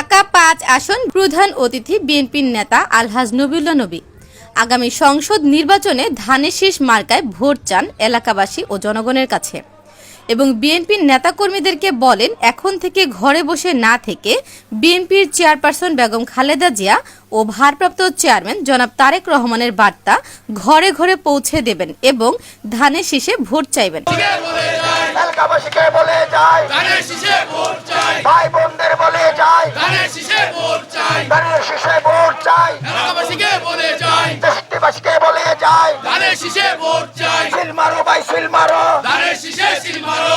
ঢাকা পাঁচ আসন প্রধান অতিথি বিএনপির নেতা আলহাজ নবীল্লা নবী। আগামী সংসদ নির্বাচনে ধানের শীষ মার্কায় ভোট চান এলাকাবাসী ও জনগণের কাছে। এবং বিএনপির নেতাকর্মীদেরকে বলেন, এখন থেকে ঘরে বসে না থেকে বিএনপির চেয়ারপারসন বেগম খালেদা জিয়া ও ভারপ্রাপ্ত চেয়ারম্যান জনাব তারেক রহমানের বার্তা ঘরে ঘরে পৌঁছে দেবেন এবং ধানের শীষে ভোট চাইবেন। এলাকাবাসীকে বলে যায় ভাই বোনদের বলে যায় ধানের শীষে ভোট চাই। এলাকাবাসীকে বলে যায় দেশবাসীকে বলে যায় ধানের শীষে ভোট চাই। সিল মারো ভাই সিল মারো। ধানের শীষে সিল মারো।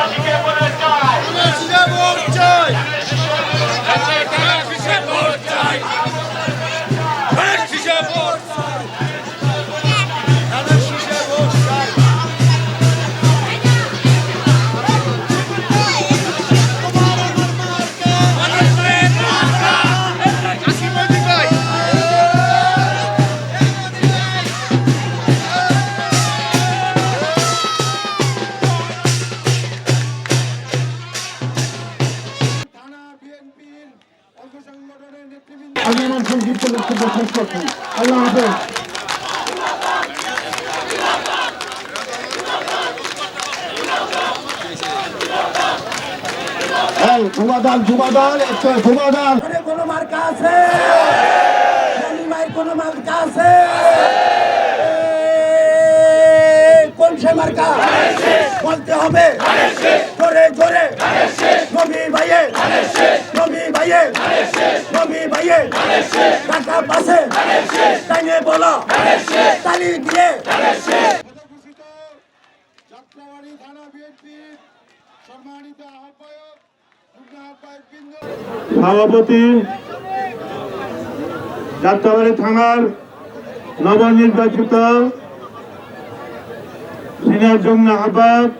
বক্তব্য কোনো মার্কা আছে? কোনো সে মার্কা? বলতে হবে। জোরে জোরে। নবী ভাইয়ে নবী ভাইয়ে টাকা পাশে। তাইনে বলো। তালি দিয়ে। থানা সম্মানিত আহ্বায়ক সভাপতি যাত্রাবাড়ি থানার নবনির্বাচিত সিনিয়র যুগ্ম আহ্বায়ক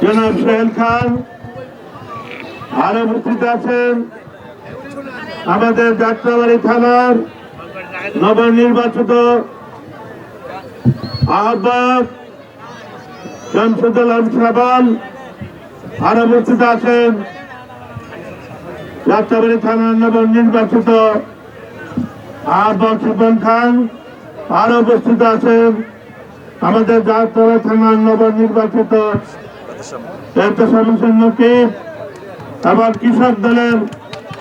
জনাব সোহেল খান। আরও উপস্থিত আছেন। আমাদের যাত্রাবাড়ি থানার নবনির্বাচিত আহ্বায়ক শামসুদ্দুল আলম সাবান আরও উপস্থিত আছেন যাত্রাবাড়ি থানার নবনির্বাচিত আহ্বায়ক সুপন খান আরও উপস্থিত আছেন আমাদের যাত্রাবাড়ি থানার নবনির্বাচিত এরতেসামিসের নকিব, আবার কৃষক দলের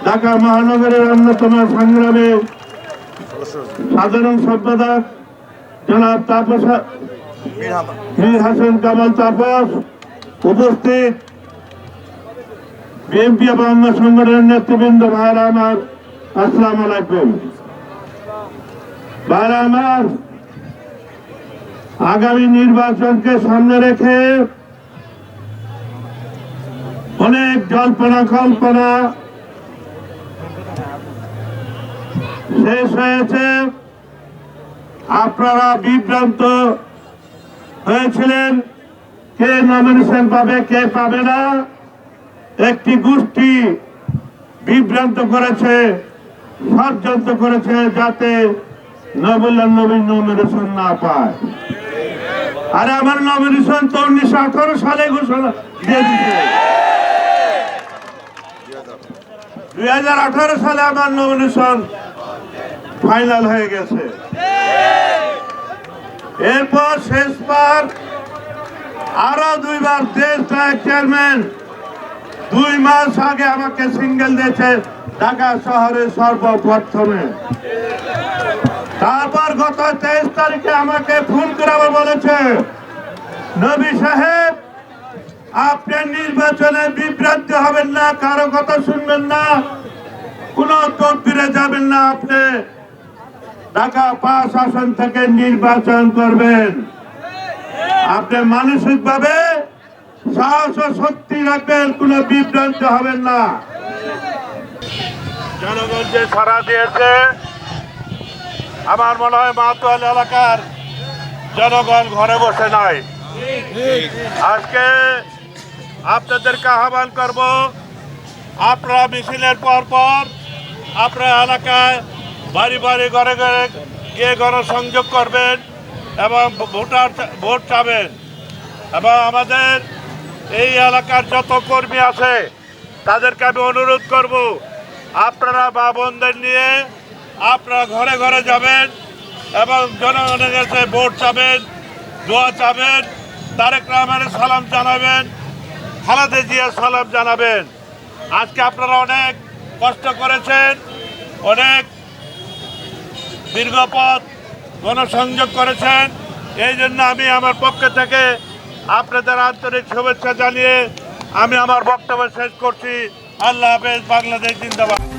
ঢাকা মহানগরের অন্যতম সংগ্রামে সাধারণ সম্পাদক জনাব তাপস মীর হাসান কামাল তাপস উপস্থিত বিএনপি এবং অন্য সংগঠনের নেতৃবৃন্দ ভাইরা আমার আসসালাম আলাইকুম। ভাইরা আমার, আগামী নির্বাচনকে সামনে রেখে অনেক জল্পনা কল্পনা শেষ হয়েছে। আপনারা বিভ্রান্ত হয়েছিলেন। কে নমিনেশন পাবে, কে পাবে না? একটি গোষ্ঠী বিভ্রান্ত করেছে, ষড়যন্ত্র করেছে যাতে নবুল্লাহ নবীন নমিনেশন না পায়। আর আমার নমিনেশন তো উনিশশো আঠারো সালে ঘোষণা দুই হাজার আঠারো সালে আমার নমিনেশন ফাইনাল হয়ে গেছে। এরপর শেষবার আরও দুইবার দেশ নায়ক চেয়ারম্যান। দুই মাস আগে আমাকে সিঙ্গেল দিয়েছে ঢাকা শহরে সর্বপ্রথমে। তারপর গত তেইশ তারিখে আমাকে ফোন করে বলেছে, নবী সাহেব, আপনি নির্বাচনে বিভ্রান্ত হবেন না, কারও কথা শুনবেন না, কোন তদবিরে যাবেন না আপনি। ঢাকা পাঁচ আসন থেকে নির্বাচন করবেন। আপনি মানসিক ভাবে সাহস ও শক্তি রাখবেন, কোনো বিভ্রান্ত হবেন না। জনগণ যে সারা দিয়েছে, আমার মনে হয় মাতোয়াল এলাকার জনগণ ঘরে বসে নাই। আজকে আপনাদেরকে আহ্বান করব, আপনারা মিছিলের পর পর আপনার এলাকায় বাড়ি বাড়ি ঘরে ঘরে গিয়ে গণসংযোগ করবেন এবং ভোটার ভোট চাবেন। এবং আমাদের এই এলাকার যত কর্মী আছে, তাদেরকে আমি অনুরোধ করব, আপনারা মা বোনদের নিয়ে আপনারা ঘরে ঘরে যাবেন এবং জনগণের কাছে ভোট চাবেন, দোয়া চাবেন, তারেক রহমানের সালাম জানাবেন, খালাদে জিয়া সালাম জানাবেন। আজকে আপনারা অনেক কষ্ট করেছেন, অনেক দীর্ঘ পথ গণসংযোগ করেছেন। এই জন্য আমি আমার পক্ষ থেকে আপনাদের আন্তরিক শুভেচ্ছা জানিয়ে আমি আমার বক্তব্য শেষ করছি। আল্লাহ হাফেজ, বাংলাদেশ জিন্দাবাদ।